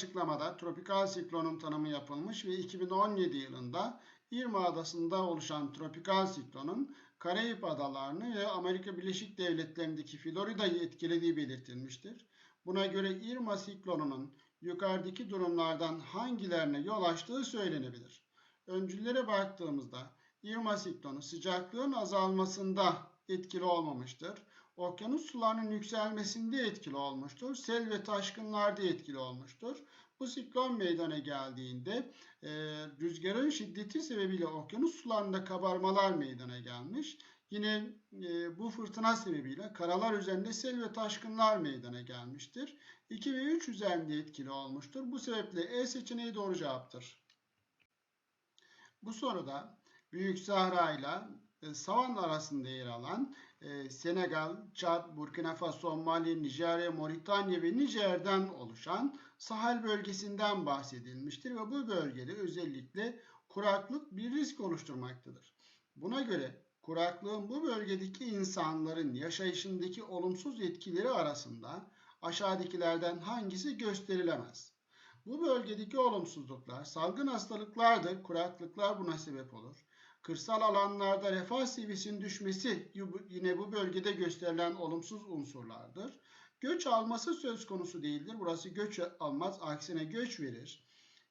açıklamada tropikal siklonun tanımı yapılmış ve 2017 yılında Irma Adası'nda oluşan tropikal siklonun Karayip Adalarını ve Amerika Birleşik Devletleri'ndeki Florida'yı etkilediği belirtilmiştir. Buna göre Irma siklonunun yukarıdaki durumlardan hangilerine yol açtığı söylenebilir. Öncüllere baktığımızda Irma siklonu sıcaklığın azalmasında etkili olmamıştır. Okyanus sularının yükselmesinde etkili olmuştur. Sel ve taşkınlarda etkili olmuştur. Bu siklon meydana geldiğinde e, rüzgarın şiddeti sebebiyle okyanus sularında kabarmalar meydana gelmiş. Yine e, bu fırtına sebebiyle karalar üzerinde sel ve taşkınlar meydana gelmiştir. 2 ve 3 üzerinde etkili olmuştur. Bu sebeple E seçeneği doğru cevaptır. Bu soruda Büyük Sahra ile Savan arasında yer alan e, Senegal, Çad, Burkina Faso, Mali, Nijerya, Moritanya ve Nijer'den oluşan Sahel bölgesinden bahsedilmiştir ve bu bölgede özellikle kuraklık bir risk oluşturmaktadır. Buna göre kuraklığın bu bölgedeki insanların yaşayışındaki olumsuz etkileri arasında aşağıdakilerden hangisi gösterilemez? Bu bölgedeki olumsuzluklar salgın hastalıklardır, kuraklıklar buna sebep olur. Kırsal alanlarda refah seviyesinin düşmesi yine bu bölgede gösterilen olumsuz unsurlardır. Göç alması söz konusu değildir. Burası göç almaz, aksine göç verir.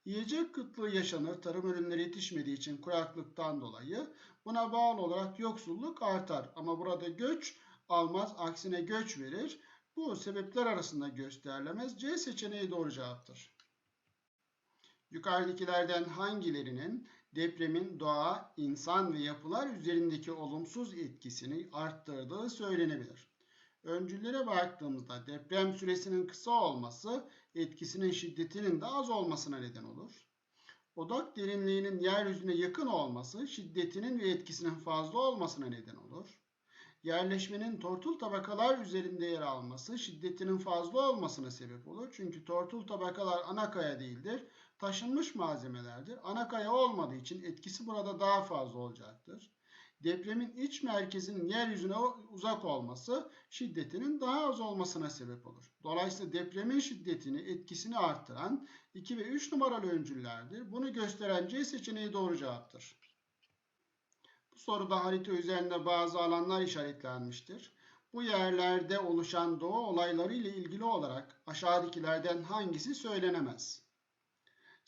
Yiyecek kıtlığı yaşanır tarım ürünleri yetişmediği için kuraklıktan dolayı. Buna bağlı olarak yoksulluk artar. Ama burada göç almaz, aksine göç verir. Bu sebepler arasında gösterilemez. C seçeneği doğru cevaptır. Yukarıdakilerden hangilerinin depremin doğa, insan ve yapılar üzerindeki olumsuz etkisini arttırdığı söylenebilir. Öncüllere baktığımızda deprem süresinin kısa olması etkisinin şiddetinin de az olmasına neden olur. Odak derinliğinin yeryüzüne yakın olması şiddetinin ve etkisinin fazla olmasına neden olur. Yerleşmenin tortul tabakalar üzerinde yer alması şiddetinin fazla olmasına sebep olur. Çünkü tortul tabakalar ana kaya değildir taşınmış malzemelerdir. Ana kaya olmadığı için etkisi burada daha fazla olacaktır. Depremin iç merkezinin yeryüzüne uzak olması şiddetinin daha az olmasına sebep olur. Dolayısıyla depremin şiddetini, etkisini arttıran 2 ve 3 numaralı öncüllerdir. Bunu gösteren C seçeneği doğru cevaptır. Bu soruda harita üzerinde bazı alanlar işaretlenmiştir. Bu yerlerde oluşan doğa olayları ile ilgili olarak aşağıdakilerden hangisi söylenemez?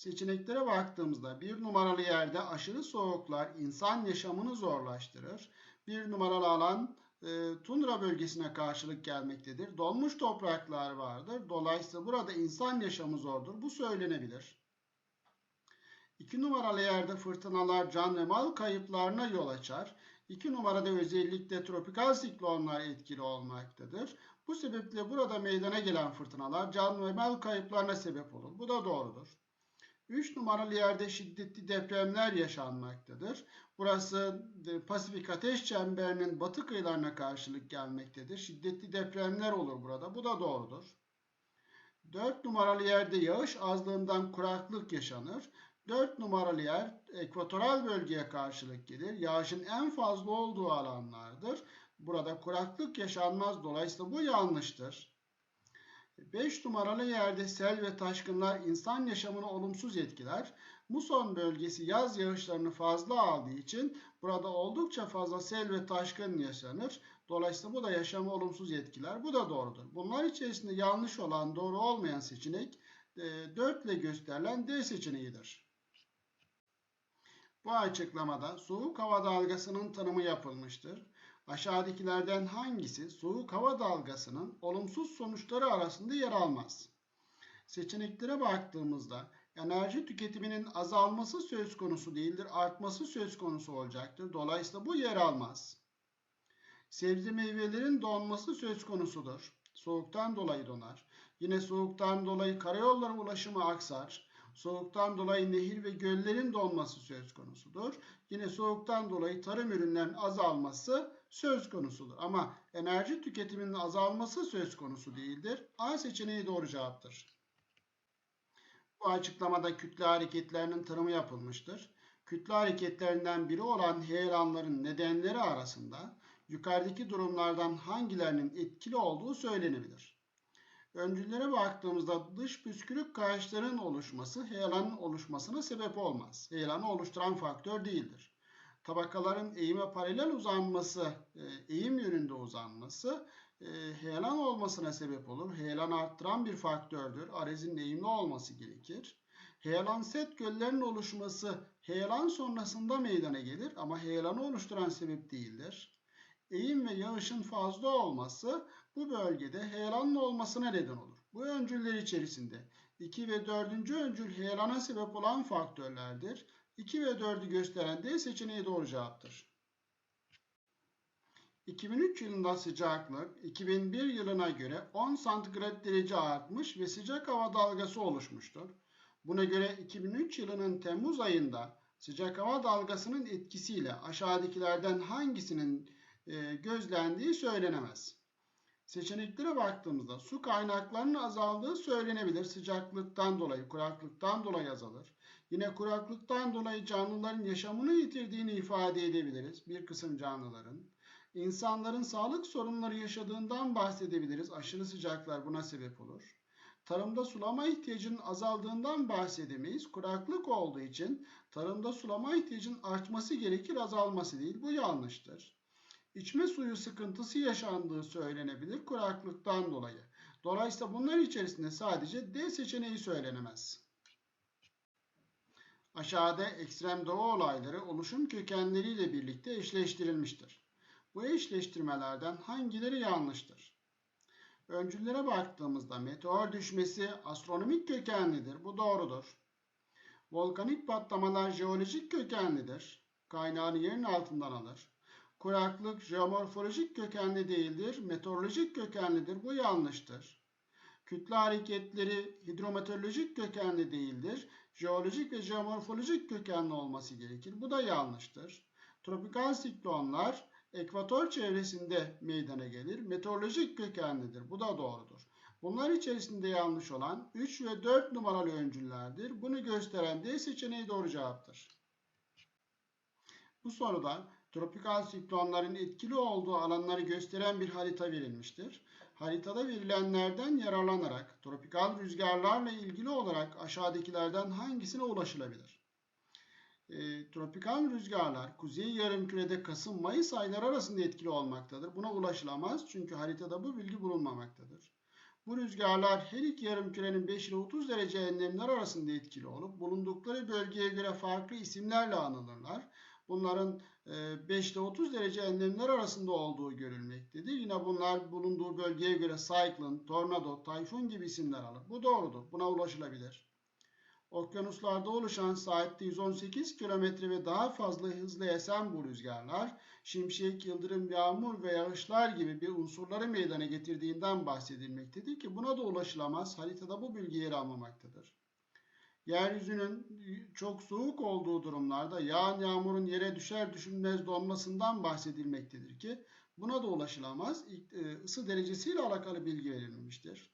Seçeneklere baktığımızda bir numaralı yerde aşırı soğuklar insan yaşamını zorlaştırır. Bir numaralı alan e, tundra bölgesine karşılık gelmektedir. Donmuş topraklar vardır. Dolayısıyla burada insan yaşamı zordur. Bu söylenebilir. İki numaralı yerde fırtınalar can ve mal kayıplarına yol açar. İki numarada özellikle tropikal siklonlar etkili olmaktadır. Bu sebeple burada meydana gelen fırtınalar can ve mal kayıplarına sebep olur. Bu da doğrudur. 3 numaralı yerde şiddetli depremler yaşanmaktadır. Burası e, Pasifik Ateş Çemberi'nin batı kıyılarına karşılık gelmektedir. Şiddetli depremler olur burada. Bu da doğrudur. 4 numaralı yerde yağış azlığından kuraklık yaşanır. 4 numaralı yer ekvatoral bölgeye karşılık gelir. Yağışın en fazla olduğu alanlardır. Burada kuraklık yaşanmaz. Dolayısıyla bu yanlıştır. 5 numaralı yerde sel ve taşkınlar insan yaşamını olumsuz etkiler. Muson bölgesi yaz yağışlarını fazla aldığı için burada oldukça fazla sel ve taşkın yaşanır. Dolayısıyla bu da yaşamı olumsuz etkiler. Bu da doğrudur. Bunlar içerisinde yanlış olan doğru olmayan seçenek 4 e, ile gösterilen D seçeneğidir. Bu açıklamada soğuk hava dalgasının tanımı yapılmıştır. Aşağıdakilerden hangisi soğuk hava dalgasının olumsuz sonuçları arasında yer almaz? Seçeneklere baktığımızda enerji tüketiminin azalması söz konusu değildir, artması söz konusu olacaktır. Dolayısıyla bu yer almaz. Sebze meyvelerin donması söz konusudur. Soğuktan dolayı donar. Yine soğuktan dolayı karayolları ulaşımı aksar. Soğuktan dolayı nehir ve göllerin donması söz konusudur. Yine soğuktan dolayı tarım ürünlerinin azalması söz konusudur. Ama enerji tüketiminin azalması söz konusu değildir. A seçeneği doğru cevaptır. Bu açıklamada kütle hareketlerinin tanımı yapılmıştır. Kütle hareketlerinden biri olan heyelanların nedenleri arasında yukarıdaki durumlardan hangilerinin etkili olduğu söylenebilir. Öncüllere baktığımızda dış püskürük kayaçların oluşması heyelanın oluşmasına sebep olmaz. Heyelanı oluşturan faktör değildir. Tabakaların eğime paralel uzanması, e, eğim yönünde uzanması e, heyelan olmasına sebep olur. Heyelan arttıran bir faktördür. Arezin eğimli olması gerekir. Heyelan set göllerinin oluşması heyelan sonrasında meydana gelir ama heyelanı oluşturan sebep değildir. Eğim ve yağışın fazla olması bu bölgede heyelanın olmasına neden olur. Bu öncüller içerisinde 2 ve 4. öncül heyelana sebep olan faktörlerdir. 2 ve 4'ü gösteren D seçeneği doğru cevaptır. 2003 yılında sıcaklık 2001 yılına göre 10 santigrat derece artmış ve sıcak hava dalgası oluşmuştur. Buna göre 2003 yılının Temmuz ayında sıcak hava dalgasının etkisiyle aşağıdakilerden hangisinin e, gözlendiği söylenemez. Seçeneklere baktığımızda su kaynaklarının azaldığı söylenebilir. Sıcaklıktan dolayı, kuraklıktan dolayı azalır. Yine kuraklıktan dolayı canlıların yaşamını yitirdiğini ifade edebiliriz. Bir kısım canlıların. İnsanların sağlık sorunları yaşadığından bahsedebiliriz. Aşırı sıcaklar buna sebep olur. Tarımda sulama ihtiyacının azaldığından bahsedemeyiz. Kuraklık olduğu için tarımda sulama ihtiyacının artması gerekir, azalması değil. Bu yanlıştır. İçme suyu sıkıntısı yaşandığı söylenebilir kuraklıktan dolayı. Dolayısıyla bunlar içerisinde sadece D seçeneği söylenemez. Aşağıda ekstrem doğa olayları oluşum kökenleriyle birlikte eşleştirilmiştir. Bu eşleştirmelerden hangileri yanlıştır? Öncüllere baktığımızda meteor düşmesi astronomik kökenlidir. Bu doğrudur. Volkanik patlamalar jeolojik kökenlidir. Kaynağını yerin altından alır. Kuraklık jeomorfolojik kökenli değildir, meteorolojik kökenlidir. Bu yanlıştır. Kütle hareketleri hidrometeorolojik kökenli değildir. Jeolojik ve jeomorfolojik kökenli olması gerekir. Bu da yanlıştır. Tropikal siklonlar ekvator çevresinde meydana gelir. Meteorolojik kökenlidir. Bu da doğrudur. Bunlar içerisinde yanlış olan 3 ve 4 numaralı öncüllerdir. Bunu gösteren D seçeneği doğru cevaptır. Bu soruda tropikal siklonların etkili olduğu alanları gösteren bir harita verilmiştir. Haritada verilenlerden yararlanarak tropikal rüzgarlarla ilgili olarak aşağıdakilerden hangisine ulaşılabilir? E, tropikal rüzgarlar kuzey yarımkürede Kasım-Mayıs ayları arasında etkili olmaktadır. Buna ulaşılamaz çünkü haritada bu bilgi bulunmamaktadır. Bu rüzgarlar her iki yarımkürenin 5 ile 30 derece enlemler arasında etkili olup bulundukları bölgeye göre farklı isimlerle anılırlar. Bunların 5 e, ile 30 derece enlemler arasında olduğu görülmektedir. Yine bunlar bulunduğu bölgeye göre cyclone, tornado, tayfun gibi isimler alır. Bu doğrudur. Buna ulaşılabilir. Okyanuslarda oluşan saatte 118 km ve daha fazla hızla esen bu rüzgarlar, şimşek, yıldırım, yağmur ve yağışlar gibi bir unsurları meydana getirdiğinden bahsedilmektedir ki buna da ulaşılamaz. Haritada bu bilgi yer almamaktadır. Yeryüzünün çok soğuk olduğu durumlarda yağan yağmurun yere düşer düşmez donmasından bahsedilmektedir ki buna da ulaşılamaz. Isı derecesiyle alakalı bilgi verilmemiştir.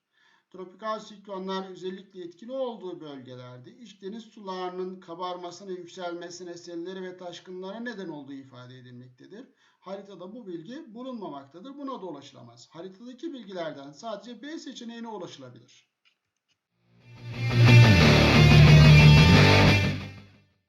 Tropikal siklonlar özellikle etkili olduğu bölgelerde iç deniz sularının kabarmasına, yükselmesine, selleri ve taşkınlara neden olduğu ifade edilmektedir. Haritada bu bilgi bulunmamaktadır. Buna da ulaşılamaz. Haritadaki bilgilerden sadece B seçeneğine ulaşılabilir.